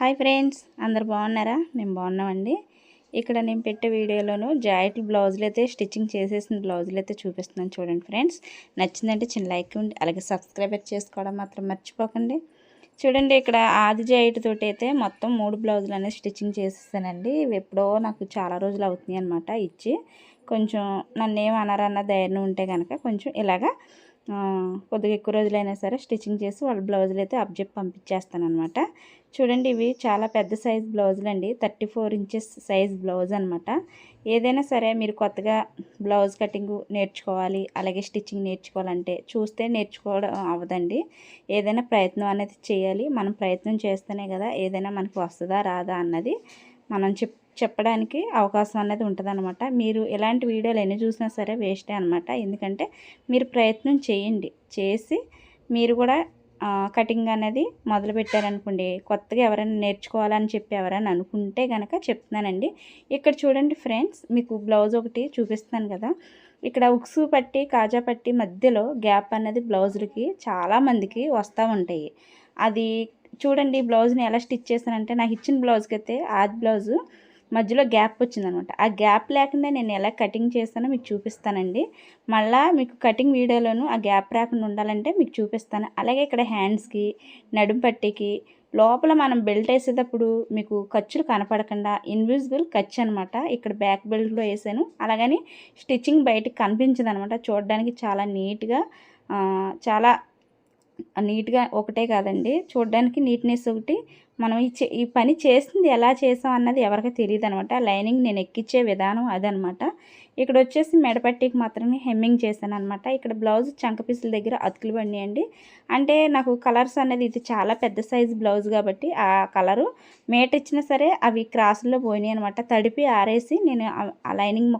Hi friends అందరు బాగున్నారా? మేము బాగున్నామండి. ఇక్కడ నేను పెట్టే వీడియోలోను జాయింట్ బ్లౌజులు అయితే స్టిచ్చింగ్ చేసేసిన బ్లౌజులు అయితే చూపిస్తున్నాను చూడండి ఫ్రెండ్స్. నచ్చిందంటే చిన్న లైక్ ఉండి అలాగే సబ్స్క్రైబర్ చేసుకోవడం మాత్రం మర్చిపోకండి. చూడండి ఇక్కడ ఆది జాయిట్ తోటి అయితే మొత్తం మూడు బ్లౌజులు అనేది స్టిచ్చింగ్ చేసేసానండి. ఇవి ఎప్పుడో నాకు చాలా రోజులు అవుతున్నాయి అనమాట ఇచ్చి. కొంచెం నన్ను ఏమన్నారన్న ధైర్యం ఉంటే కనుక కొంచెం ఇలాగా కొద్దిగా ఎక్కువ రోజులైనా సరే స్టిచ్చింగ్ చేసి వాళ్ళ బ్లౌజులు అయితే అబ్జెక్ట్ పంపించేస్తాను అనమాట చూడండి ఇవి చాలా పెద్ద సైజ్ బ్లౌజులు అండి thirty four inches size blouse అనమాట ఏదైనా సరే మీరు కొత్తగా బ్లౌజ్ కటింగ్ నేర్చుకోవాలి అలాగే స్టిచ్చింగ్ నేర్చుకోవాలంటే చూస్తే నేర్చుకోవడం అవ్వదండి. ఏదైనా ప్రయత్నం అనేది చేయాలి. మనం ప్రయత్నం చేస్తేనే కదా ఏదైనా మనకు వస్తుందా రాదా అన్నది మనం చెప్ చెప్పడానికి అవకాశం అనేది ఉంటుందన్నమాట. మీరు ఎలాంటి వీడియోలు ఎన్ని చూసినా సరే వేస్టే అనమాట ఎందుకంటే మీరు ప్రయత్నం చేయండి. చేసి మీరు కూడా కటింగ్ అనేది మొదలు పెట్టారనుకోండి కొత్తగా ఎవరైనా నేర్చుకోవాలని చెప్పి ఎవరైనా అనుకుంటే కనుక చెప్తున్నానండి. ఇక్కడ చూడండి ఫ్రెండ్స్ మీకు బ్లౌజ్ ఒకటి చూపిస్తాను కదా. ఇక్కడ ఉక్సు పట్టి కాజా పట్టి మధ్యలో గ్యాప్ అనేది బ్లౌజులకి చాలామందికి వస్తూ ఉంటాయి. అది చూడండి బ్లౌజ్ని ఎలా స్టిచ్ చేశానంటే నాకు ఇచ్చిన బ్లౌజ్కి అయితే ఆది బ్లౌజు మధ్యలో గ్యాప్ వచ్చిందనమాట. ఆ గ్యాప్ లేకుండా నేను ఎలా కటింగ్ చేస్తానో మీకు చూపిస్తానండి. మళ్ళీ మీకు కటింగ్ వీడియోలోను ఆ గ్యాప్ రాకుండా ఉండాలంటే మీకు చూపిస్తాను. అలాగే ఇక్కడ హ్యాండ్స్కి నడుం పట్టికి లోపల మనం బెల్ట్ వేసేటప్పుడు మీకు ఖర్చులు కనపడకుండా ఇన్విజిబుల్ ఖర్చు అనమాట. ఇక్కడ బ్యాక్ బెల్ట్లో వేసాను. అలాగని స్టిచ్చింగ్ బయటకు కనిపించదు అనమాట చూడడానికి చాలా నీట్గా చాలా నీట్గా ఒకటే కాదండి. చూడడానికి నీట్నెస్ ఒకటి. మనం ఈ ఈ పని చేసింది ఎలా చేసాం అన్నది ఎవరికి తెలియదు అనమాట లైనింగ్ నేను ఎక్కించే విధానం అదనమాట. ఇక్కడ వచ్చేసి మెడపట్టికి మాత్రమే హెమ్మింగ్ చేశాను అనమాట ఇక్కడ బ్లౌజ్ చంక పీసుల దగ్గర అతుకులు పడినాయండి. అంటే నాకు కలర్స్ అనేది ఇది చాలా పెద్ద సైజు బ్లౌజ్ కాబట్టి ఆ కలరు. మేట ఇచ్చినా సరే అవి క్రాసుల్లో పోయినాయి అనమాట తడిపి ఆరేసి నేను ఆ లైనింగ్